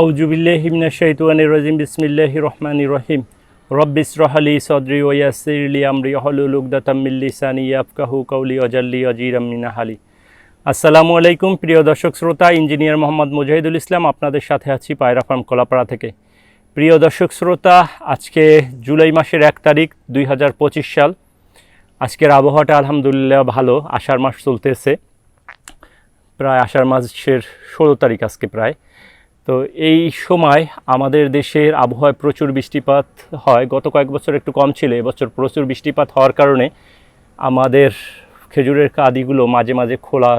আউজুবিল্লাহিমিনা শৈতানির রাজিম বিসমিল্লাহি রহমানির রহিম। রব্বিস রহালি সদরি ওয়াসিরলি আমরি হলুল লিসানি ইয়াফকাহু কওলি ওয়াজাল্লি ওয়াজিরাম মিন হালি। আসসালামু আলাইকুম, প্রিয় দর্শক শ্রোতা, ইঞ্জিনিয়ার মোহাম্মদ মুজাহিদুল ইসলাম আপনাদের সাথে আছি পায়রা ফার্ম কলাপাড়া থেকে। প্রিয় দর্শক শ্রোতা, আজকে জুলাই মাসের এক তারিখ দুই হাজার পঁচিশ সাল। আজকের আবহাওয়াটা আলহামদুলিল্লাহ ভালো, আষাঢ় মাস চলতেছে। প্রায় আষাঢ় মাসের ষোলো তারিখ আজকে প্রায়। তো এই সময় আমাদের দেশের আবহাওয়ায় প্রচুর বৃষ্টিপাত হয়। গত কয়েক বছর একটু কম ছিল, এবছর প্রচুর বৃষ্টিপাত হওয়ার কারণে আমাদের খেজুরের কাদিগুলো মাঝে মাঝে খোলা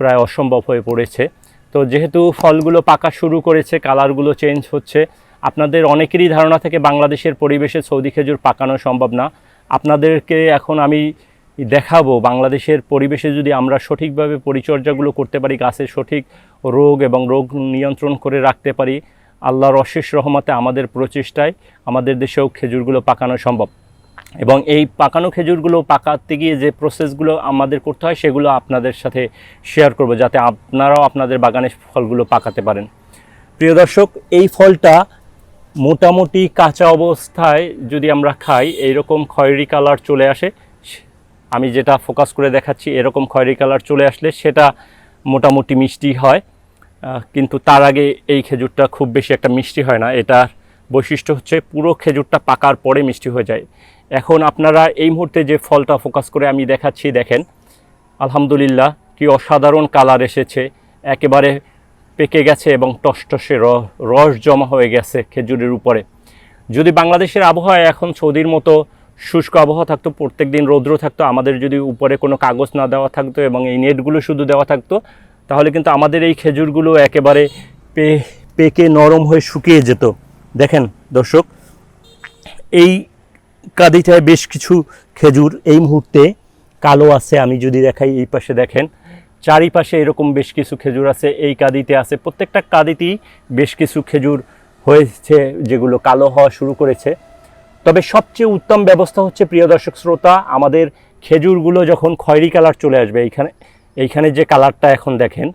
প্রায় অসম্ভব হয়ে পড়েছে। তো যেহেতু ফলগুলো পাকা শুরু করেছে, কালারগুলো চেঞ্জ হচ্ছে, আপনাদের অনেকেরই ধারণা থেকে বাংলাদেশের পরিবেশে সৌদি খেজুর পাকানো সম্ভব না। আপনাদেরকে এখন আমি দেখাবো, বাংলাদেশের পরিবেশে যদি আমরা সঠিকভাবে পরিচর্যাগুলো করতে পারি, গাছের সঠিক রোগ এবং রোগ নিয়ন্ত্রণ করে রাখতে পারি, আল্লাহর অশেষ রহমতে আমাদের প্রচেষ্টায় আমাদের দেশেও খেজুরগুলো পাকানো সম্ভব। এবং এই পাকানো খেজুরগুলো পাকাতে গিয়ে যে প্রসেসগুলো আমাদের করতে হয়, সেগুলো আপনাদের সাথে শেয়ার করব, যাতে আপনারাও আপনাদের বাগানে ফলগুলো পাকাতে পারেন। প্রিয় দর্শক, এই ফলটা মোটামুটি কাঁচা অবস্থায় যদি আমরা খাই, এইরকম খয়েরি কালার চলে আসে। আমি যেটা ফোকাস করে দেখাচ্ছি, এরকম খয়েরি কালার চলে আসলে সেটা মোটামুটি মিষ্টি হয়। কিন্তু তার আগে এই খেজুরটা খুব বেশি একটা মিষ্টি হয় না। এটার বৈশিষ্ট্য হচ্ছে পুরো খেজুরটা পাকার পরে মিষ্টি হয়ে যায়। এখন আপনারা এই মুহূর্তে যে ফলটা ফোকাস করে আমি দেখাচ্ছি, দেখেন। আলহামদুলিল্লাহ, কি অসাধারণ কালার এসেছে। একেবারে পেকে গেছে এবং টসটসে রস জমা হয়ে গেছে খেজুরের উপরে। যদি বাংলাদেশের আবহাওয়া এখন সৌদির মতো শুষ্ক আবহাওয়া থাকতো প্রত্যেক দিন রৌদ্র থাকতো, আমাদের যদি উপরে কোনো কাগজ না দেওয়া থাকতো এবং এই নেটগুলো শুধু দেওয়া থাকতো, তাহলে কিন্তু আমাদের এই খেজুরগুলো একেবারে পে, পেকে নরম হয়ে শুকিয়ে যেত। দেখেন দর্শক, এই কাদিটায় বেশ কিছু খেজুর এই মুহূর্তে কালো আছে, আমি যদি দেখাই এই পাশে দেখেন, চারিপাশে এরকম বেশ কিছু খেজুর আছে, এই কাদিতে আছে, প্রত্যেকটা কাদিতেই বেশ কিছু খেজুর হয়েছে, যেগুলো কালো হওয়া শুরু করেছে। তবে সবচেয়ে উত্তম ব্যবস্থা হচ্ছে, প্রিয় দর্শক শ্রোতা, আমাদের খেজুরগুলো যখন খয়েরি কালার চলে আসবে, এইখানে এইখানে যে কালারটা এখন দেখেন,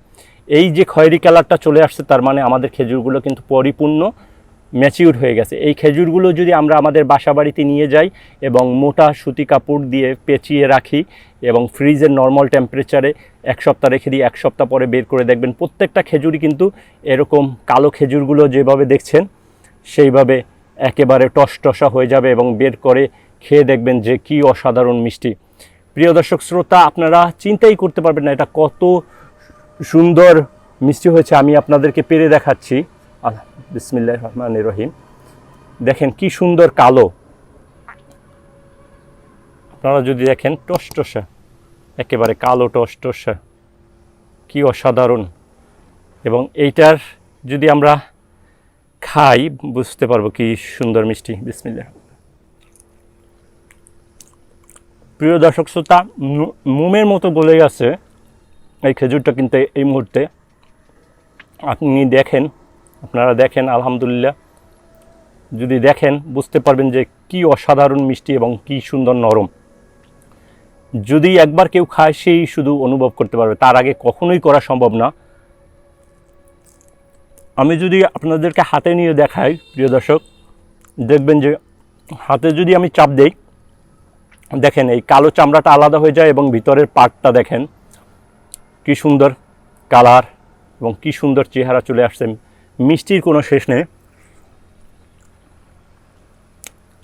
এই যে খয়েরি কালারটা চলে আসছে, তার মানে আমাদের খেজুরগুলো কিন্তু পরিপূর্ণ ম্যাচিউর হয়ে গেছে। এই খেজুরগুলো যদি আমরা আমাদের বাসা বাড়িতে নিয়ে যাই এবং মোটা সুতি কাপড় দিয়ে পেঁচিয়ে রাখি এবং ফ্রিজের নর্মাল টেম্পারেচারে এক সপ্তাহ রেখে দিই, এক সপ্তাহ পরে বের করে দেখবেন, প্রত্যেকটা খেজুরই কিন্তু এরকম কালো খেজুরগুলো যেভাবে দেখছেন, সেইভাবে একেবারে টসটসা হয়ে যাবে এবং বের করে খেয়ে দেখবেন যে কি অসাধারণ মিষ্টি। প্রিয় দর্শক, শ্রোতা, আপনারা চিন্তাই করতে পারবেন না এটা কত সুন্দর মিষ্টি হয়েছে। আমি আপনাদেরকে পেরে দেখাচ্ছি। বিসমিল্লাহ রহমান রহিম। দেখেন কি সুন্দর কালো। আপনারা যদি দেখেন টসটসা, একেবারে কালো টসটসা, কি অসাধারণ। এবং এইটার যদি আমরা খাই, বুঝতে পারব কি সুন্দর মিষ্টি, বিসমিল্লাহ। প্রিয় দর্শক শ্রোতা মোমের মতো বলে গেছে, এই খেজুরটা কিন্তু এই মুহূর্তে। আপনি দেখেন, আপনারা দেখেন, আলহামদুলিল্লাহ। যদি দেখেন, বুঝতে পারবেন যে কি অসাধারণ মিষ্টি এবং কি সুন্দর নরম। যদি একবার কেউ খায়, সেই শুধু অনুভব করতে পারবে। তার আগে কখনোই করা সম্ভব না। আমি যদি আপনাদেরকে হাতে নিয়ে দেখাই, প্রিয় দর্শক, দেখবেন যে হাতে যদি আমি চাপ দেই, দেখেন এই কালো চামড়াটা আলাদা হয়ে যায় এবং ভিতরের পার্টটা দেখেন কি সুন্দর কালার এবং কি সুন্দর চেহারা চলে আসছে। মিষ্টির কোনো শেষ নেই।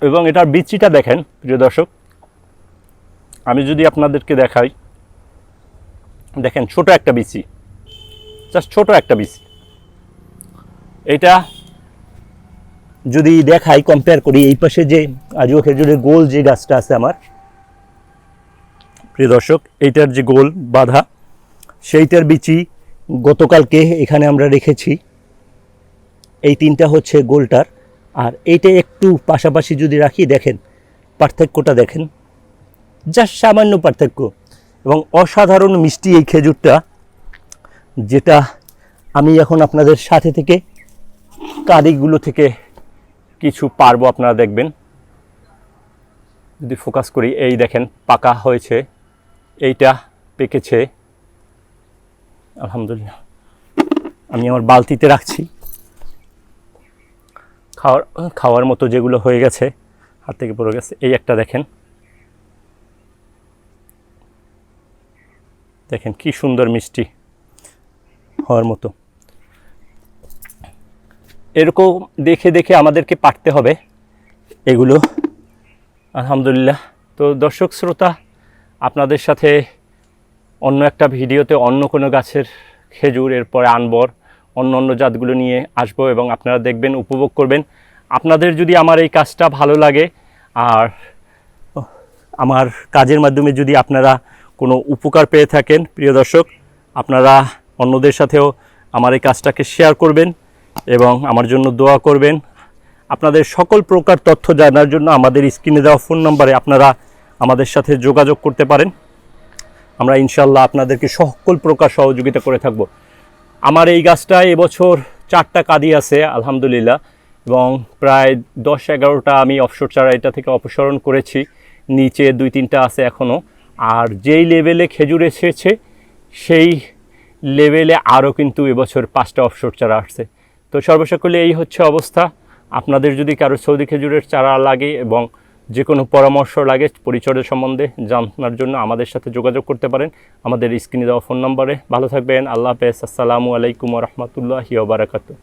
এবং এটার বিচিটা দেখেন, প্রিয় দর্শক, আমি যদি আপনাদেরকে দেখাই, দেখেন ছোট একটা বিচি, জাস্ট ছোট একটা বিচি। এটা যদি দেখাই কম্পেয়ার করি, এই পাশে যে আজও খেজুরের গোল যে গাছটা আছে আমার, প্রিয় দর্শক, এইটার যে গোল বাঁধা, সেইটার বিচি গতকালকে এখানে আমরা রেখেছি। এই তিনটা হচ্ছে গোলটার। আর এইটা একটু পাশাপাশি যদি রাখি, দেখেন, পার্থক্যটা দেখেন, জাস্ট সামান্য পার্থক্য। এবং অসাধারণ মিষ্টি এই খেজুরটা, যেটা আমি এখন আপনাদের সাথে থেকে কাদিগুলো থেকে কিছু পারব আপনারা দেখবেন। যদি ফোকাস করি, এই দেখেন, পাকা হয়েছে, এইটা পেকেছে। আলহামদুলিল্লাহ। আমি আমার বালতিতে রাখছি। খাওয়ার খাওয়ার মতো যেগুলো হয়ে গেছে, হাত থেকে পড়ে গেছে, এই একটা দেখেন। দেখেন কি সুন্দর মিষ্টি হওয়ার মতো। এরকম দেখে দেখে আমাদেরকে পারতে হবে এগুলো। আলহামদুলিল্লাহ। তো দর্শক শ্রোতা, আপনাদের সাথে অন্য একটা ভিডিওতে অন্য কোনো গাছের খেজুর, এরপরে আনবর, অন্য অন্য জাতগুলো নিয়ে আসব এবং আপনারা দেখবেন, উপভোগ করবেন। আপনাদের যদি আমার এই কাজটা ভালো লাগে, আর আমার কাজের মাধ্যমে যদি আপনারা কোনো উপকার পেয়ে থাকেন, প্রিয় দর্শক, আপনারা অন্যদের সাথেও আমার এই কাজটাকে শেয়ার করবেন। এবং আমার জন্য দোয়া করবেন। আপনাদের সকল প্রকার তথ্য জানার জন্য আমাদের স্ক্রিনে দেওয়া ফোন নম্বরে আপনারা আমাদের সাথে যোগাযোগ করতে পারেন। আমরা ইনশাল্লাহ আপনাদেরকে সকল প্রকার সহযোগিতা করে থাকব। আমার এই গাছটা এবছর চারটা কাদি আছে, আলহামদুলিল্লাহ। এবং প্রায় দশ এগারোটা আমি অফশোর চারা এটা থেকে অপসারণ করেছি। নিচে দুই তিনটা আছে এখনও আর যেই লেভেলে খেজুর এসেছে, সেই লেভেলে আরও কিন্তু এবছর পাঁচটা অফশোর চারা আসছে। তো সর্বসকলে এই হচ্ছে অবস্থা। আপনাদের যদি কারও সৌদি খেজুরের চারা লাগে এবং যে কোনো পরামর্শ লাগে পরিচর্যা সম্বন্ধে জানার জন্য আমাদের সাথে যোগাযোগ করতে পারেন। আমাদের স্ক্রিনে দেওয়া ফোন নম্বরে। ভালো থাকবেন। আল্লাহ হাফেজ। আসসালামু আলাইকুম রহমতুল্লাহি ওবরাকাতু